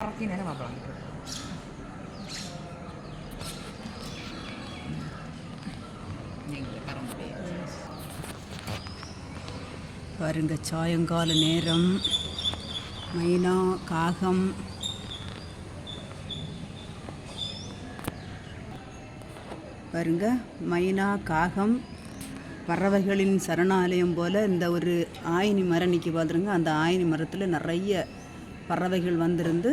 நேரம் பார்க்கலாம் பாருங்க சாயங்கால நேரம். மைனா காகம். பாருங்க மைனா காகம். பறவைகளின் சரணாலயம் போல் இந்த ஒரு ஆயினி மரம் நிற்கி பார்த்துருங்க அந்த ஆயினி மரத்தில் நிறைய பறவைகள் வந்திருந்து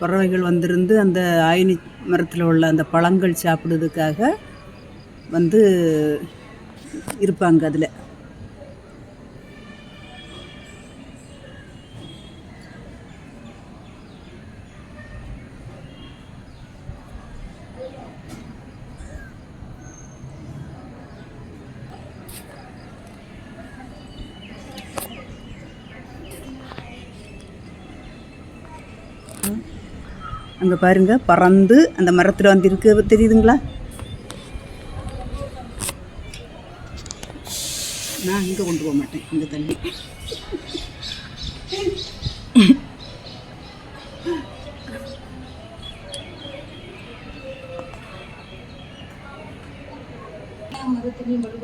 பறவைகள் வந்திருந்து அந்த ஆயினி மரத்தில் உள்ள அந்த பழங்கள் சாப்பிடுறதுக்காக வந்து இருப்பாங்க அதில். அங்கே பாருங்க பறந்து அந்த மரத்தில் வந்து இருக்கு தெரியுதுங்களா? நான் இங்கே கொண்டு போக மாட்டேன் இங்கே தள்ளி மரத்துலேயும் படு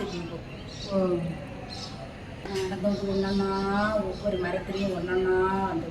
தெரியும் ஒன்றா ஒவ்வொரு மரத்துலேயும் ஒன்றா வந்து